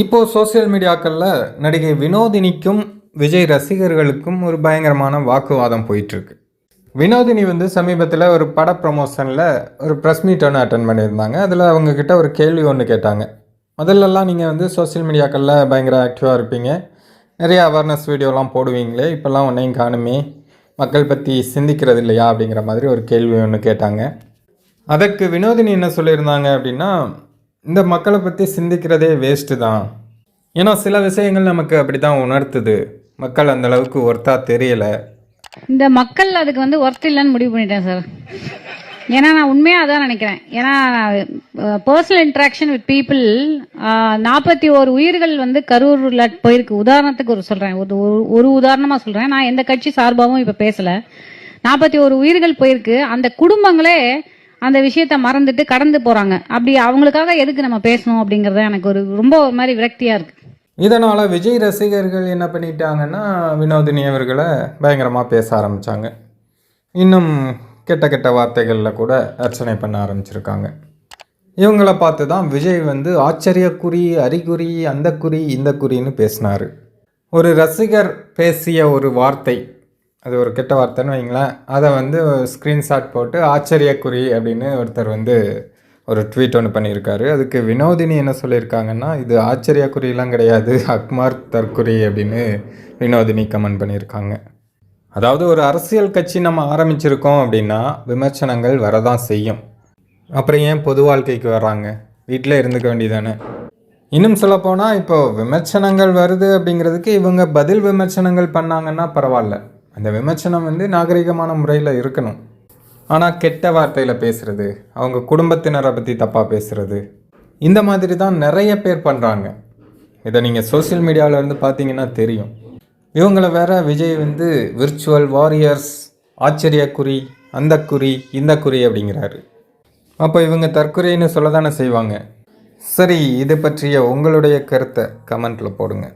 இப்போது சோஷியல் மீடியாக்களில் நடிகை வினோதினிக்கும் விஜய் ரசிகர்களுக்கும் ஒரு பயங்கரமான வாக்குவாதம் போயிட்டுருக்கு. வினோதினி வந்து சமீபத்தில் ஒரு பட ப்ரமோஷனில் ஒரு ப்ரெஸ் மீட் ஒன்று அட்டன் பண்ணியிருந்தாங்க. அதில் அவங்கக்கிட்ட ஒரு கேள்வி ஒன்று கேட்டாங்க. முதல்லலாம் நீங்கள் வந்து சோஷியல் மீடியாக்களில் பயங்கர ஆக்டிவாக இருப்பீங்க. நிறைய அவேர்னஸ் வீடியோலாம் போடுவீங்களே இப்போல்லாம் ஒன்றையும் காணுமே மக்கள் பற்றி சிந்திக்கிறது இல்லையா அப்படிங்கிற மாதிரி ஒரு கேள்வி ஒன்று கேட்டாங்க. அதற்கு வினோதினி என்ன சொல்லியிருந்தாங்க அப்படின்னா இந்த மக்களை பற்றி சிந்திக்கிறதே வேஸ்ட்டு தான். ஏன்னா சில விஷயங்கள் நமக்கு அப்படி தான் உணர்த்துது. மக்கள் அந்த அளவுக்கு ஒர்த்தா தெரியலை. இந்த மக்கள் அதுக்கு வந்து ஒர்த் இல்லைன்னு முடிவு பண்ணிட்டேன் சார் ஏன்னா நான் உண்மையாக அதான் நினைக்கிறேன். ஏன்னா பர்சனல் இன்ட்ராக்ஷன் வித் பீப்புள் நாற்பத்தி ஓரு உயிர்கள் வந்து கரூரில் போயிருக்கு. உதாரணத்துக்கு ஒரு சொல்கிறேன் ஒரு ஒரு- ஒரு உதாரணமாக சொல்கிறேன் நான் எந்த கட்சி சார்பாகவும் இப்போ பேசலை. நாற்பத்தி ஒரு உயிர்கள் போயிருக்கு. அந்த குடும்பங்களே அந்த விஷயத்த மறந்துட்டு கடந்து போகிறாங்க அப்படி அவங்களுக்காக எதுக்கு நம்ம பேசணும் அப்படிங்கிறது எனக்கு ஒரு ரொம்ப ஒரு மாதிரி விரக்தியாக இருக்குது இதனால் விஜய் ரசிகர்கள் என்ன பண்ணிட்டாங்கன்னா வினோதினி அவர்களை பயங்கரமாக பேச ஆரம்பித்தாங்க இன்னும் கெட்ட கெட்ட வார்த்தைகளில் கூட அர்ச்சனை பண்ண ஆரம்பிச்சிருக்காங்க. இவங்களை பார்த்து தான் விஜய் வந்து ஆச்சரியக்குறி அறிகுறி அந்த குறி இந்த குறின்னு பேசினார். ஒரு ரசிகர் பேசிய ஒரு வார்த்தை அது ஒரு கெட்ட வார்த்தைன்னு வைங்களேன். அதை வந்து ஸ்க்ரீன்ஷாட் போட்டு ஆச்சரியக்குறி அப்படின்னு ஒருத்தர் வந்து ஒரு ட்வீட் ஒன்று பண்ணியிருக்காரு. அதுக்கு வினோதினி என்ன சொல்லியிருக்காங்கன்னா இது ஆச்சரியக்குறியெலாம் கிடையாது. அக்மார் தற்குறி அப்படின்னு வினோதினி கமெண்ட் பண்ணியிருக்காங்க. அதாவது ஒரு அரசியல் கட்சி நம்ம ஆரம்பிச்சிருக்கோம் அப்படின்னா விமர்சனங்கள் வரதான் செய்யும். அப்புறம் ஏன் பொது வாழ்க்கைக்கு வர்றாங்க? வீட்டில் இருந்துக்க வேண்டியதானே? இன்னும் சொல்லப்போனால் இப்போ விமர்சனங்கள் வருது அப்படிங்கிறதுக்கு இவங்க பதில் விமர்சனங்கள் பண்ணாங்கன்னா பரவாயில்ல. அந்த விமர்சனம் வந்து நாகரிகமான முறையில் இருக்கணும். ஆனால் கெட்ட வார்த்தையில் பேசுகிறது அவங்க குடும்பத்தினரை பற்றி தப்பாக பேசுகிறது இந்த மாதிரி தான் நிறைய பேர் பண்ணுறாங்க இதை நீங்கள் சோஷியல் மீடியாவில் இருந்து பார்த்தீங்கன்னா தெரியும். இவங்கள வேற விஜய் வந்து விர்ச்சுவல் வாரியர்ஸ் ஆச்சரியக்குறி அந்த குறி இந்த குறி அப்படிங்கிறாரு. அப்போ இவங்க தற்குறின்னு சொல்ல தானே செய்வாங்க? சரி இது பற்றிய உங்களுடைய கருத்தை கமெண்ட்டில் போடுங்க.